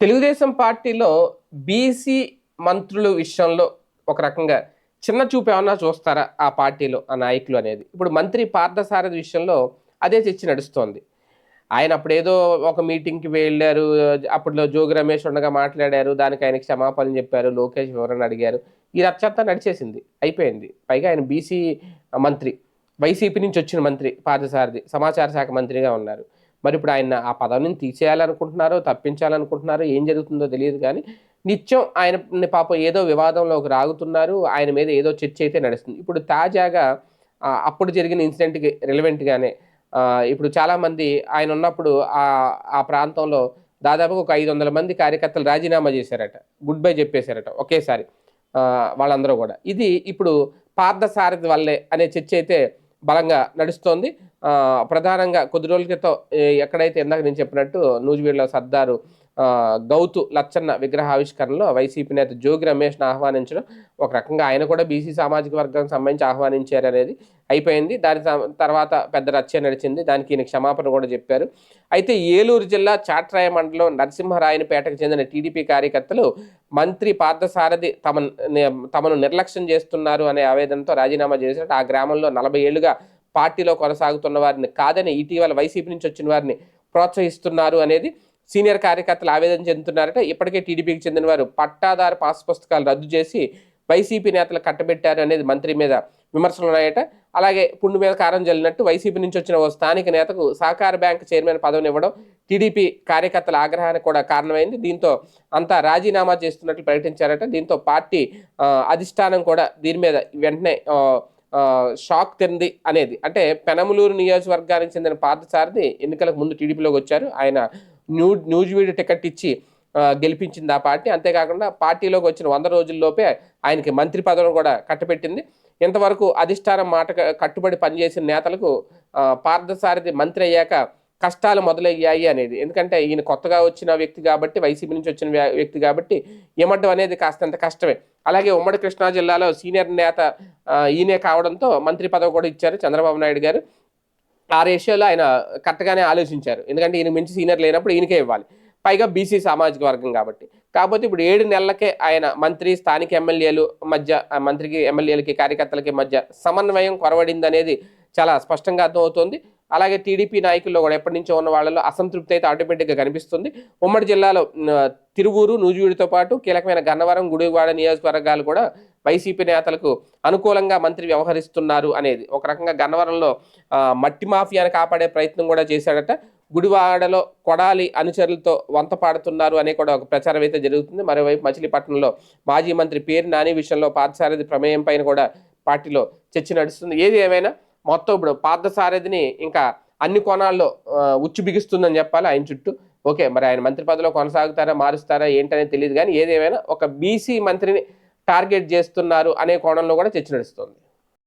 తెలుగుదేశం పార్టీలో బీసీ మంత్రుల విషయంలో ఒక రకంగా చిన్న చూపు ఏమన్నా చూస్తారా ఆ పార్టీలో ఆ నాయకులు అనేది? ఇప్పుడు మంత్రి పార్థసారథి విషయంలో అదే చర్చ నడుస్తోంది. ఆయన అప్పుడు ఏదో ఒక మీటింగ్కి వెళ్ళారు అప్పట్లో జోగి రమేష్ ఉండగా మాట్లాడారు దానికి ఆయన క్షమాపణలు చెప్పారు లోకేష్ వివరణ అడిగారు. ఈ రచ్చంతా నడిచేసింది అయిపోయింది. పైగా ఆయన బీసీ మంత్రి వైసీపీ నుంచి వచ్చిన మంత్రి పార్థసారథి సమాచార శాఖ మంత్రిగా ఉన్నారు. మరి ఇప్పుడు ఆయన ఆ పదవిని తీసేయాలనుకుంటున్నారో తప్పించాలనుకుంటున్నారో ఏం జరుగుతుందో తెలియదు కానీ నిత్యం ఆయన పాపం ఏదో వివాదంలోకి రాగుతున్నారు ఆయన మీద ఏదో చర్చ అయితే నడుస్తుంది. ఇప్పుడు తాజాగా అప్పుడు జరిగిన ఇన్సిడెంట్కి రిలవెంట్గానే ఇప్పుడు చాలామంది ఆయన ఉన్నప్పుడు ఆ ఆ ప్రాంతంలో దాదాపుగా ఒక ఐదు వందల మంది కార్యకర్తలు రాజీనామా చేశారట. గుడ్ బై చెప్పేశారట ఒకేసారి వాళ్ళందరూ కూడా. ఇది ఇప్పుడు పార్థసారథి వల్లే అనే చర్చ అయితే బలంగా నడుస్తోంది. ప్రధానంగా కొద్ది రోజుల క్రితం ఎక్కడైతే ఇందాక నేను చెప్పినట్టు నూజివీడులో సర్దారు గౌతు లచ్చన్న విగ్రహావిష్కరణలో వైసీపీ నేత జోగి రమేష్ను ఆహ్వానించడం ఒక రకంగా ఆయన కూడా బీసీ సామాజిక వర్గానికి సంబంధించి ఆహ్వానించారు అనేది అయిపోయింది. దాని తర్వాత పెద్ద రచ్చ నడిచింది. దానికి ఈయన క్షమాపణ కూడా చెప్పారు. అయితే ఏలూరు జిల్లా చాట్రాయ మండలం నరసింహరాయనపేటకు చెందిన టీడీపీ కార్యకర్తలు మంత్రి పార్థసారథి తమ తమను నిర్లక్ష్యం చేస్తున్నారు అనే ఆవేదనతో రాజీనామా చేసినట్టు ఆ గ్రామంలో నలభై ఏళ్ళుగా పార్టీలో కొనసాగుతున్న వారిని కాదని ఇటీవల వైసీపీ నుంచి వచ్చిన వారిని ప్రోత్సహిస్తున్నారు అనేది సీనియర్ కార్యకర్తలు ఆవేదన చెందుతున్నారట. ఇప్పటికే టీడీపీకి చెందిన వారు పట్టాదారు పాస్ పుస్తకాలు రద్దు చేసి వైసీపీ నేతలు కట్టబెట్టారు అనేది మంత్రి మీద విమర్శలు ఉన్నాయట. అలాగే పుండు మీద కారం జల్లినట్టు వైసీపీ నుంచి వచ్చిన ఓ స్థానిక నేతకు సహకార బ్యాంక్ చైర్మన్ పదవిని ఇవ్వడం టీడీపీ కార్యకర్తల ఆగ్రహానికి కూడా కారణమైంది. దీంతో అంతా రాజీనామా చేస్తున్నట్లు ప్రకటించారట. దీంతో పార్టీ అధిష్టానం కూడా దీని మీద వెంటనే షాక్ తింది అనేది. అంటే పెనమలూరు నియోజకవర్గానికి చెందిన పార్థసారథి ఎన్నికలకు ముందు టీడీపీలోకి వచ్చారు. ఆయన న్యూ న్యూజివీడ్ టికెట్ ఇచ్చి గెలిపించింది ఆ పార్టీ. అంతేకాకుండా పార్టీలోకి వచ్చిన వంద రోజుల్లోపే ఆయనకి మంత్రి పదవిని కూడా కట్టపెట్టింది ఇంతవరకు అధిష్టానం మాట కట్టుబడి పనిచేసిన నేతలకు పార్థసారథి మంత్రి అయ్యాక కష్టాలు మొదలయ్యాయి అనేది. ఎందుకంటే ఈయన కొత్తగా వచ్చిన వ్యక్తి కాబట్టి వైసీపీ నుంచి వచ్చిన వ్యక్తి కాబట్టి ఇమ్మడం అనేది కాస్తంత కష్టమే. అలాగే ఉమ్మడి కృష్ణా జిల్లాలో సీనియర్ నేత ఈయనే కావడంతో మంత్రి పదవి కూడా ఇచ్చారు చంద్రబాబు నాయుడు గారు. ఆ రేషియోలో ఆయన కరెక్ట్గానే ఆలోచించారు. ఎందుకంటే ఈయన మించి సీనియర్ లేనప్పుడు ఈయనకే ఇవ్వాలి. పైగా బీసీ సామాజిక వర్గం కాబట్టి. కాకపోతే ఇప్పుడు ఏడు నెలలకే ఆయన మంత్రి స్థానిక ఎమ్మెల్యేలు మధ్య మంత్రికి ఎమ్మెల్యేలకి కార్యకర్తలకి మధ్య సమన్వయం కొరవడింది అనేది చాలా స్పష్టంగా అర్థమవుతోంది. అలాగే టీడీపీ నాయకుల్లో కూడా ఎప్పటి నుంచో ఉన్న వాళ్ళలో అసంతృప్తి అయితే ఆటోమేటిక్గా కనిపిస్తుంది. ఉమ్మడి జిల్లాలో తిరువూరు నూజివీడితో పాటు కీలకమైన గన్నవరం గుడివాడ నియోజకవర్గాలు కూడా వైసీపీ నేతలకు అనుకూలంగా మంత్రి వ్యవహరిస్తున్నారు అనేది. ఒక రకంగా గన్నవరంలో మట్టి మాఫియాను కాపాడే ప్రయత్నం కూడా చేశాడట. గుడివాడలో కొడాలి అనుచరులతో వంత పాడుతున్నారు అనే కూడా ఒక ప్రచారం అయితే జరుగుతుంది. మరోవైపు మచిలీపట్నంలో మాజీ మంత్రి పేరు నాని విషయంలో పార్థసారథి ప్రమేయం పైన కూడా పార్టీలో చర్చ నడుస్తుంది. ఏది ఏమైనా మొత్తం ఇప్పుడు పార్థసారథిని ఇంకా అన్ని కోణాల్లో ఉచ్చు బిగిస్తుందని చెప్పాలి ఆయన చుట్టూ. ఓకే మరి ఆయన మంత్రి పదవిలో కొనసాగుతారా మారుస్తారా ఏంటనేది తెలియదు కానీ ఏదేమైనా ఒక బీసీ మంత్రిని టార్గెట్ చేస్తున్నారు అనే కోణంలో కూడా చర్చ నడుస్తుంది.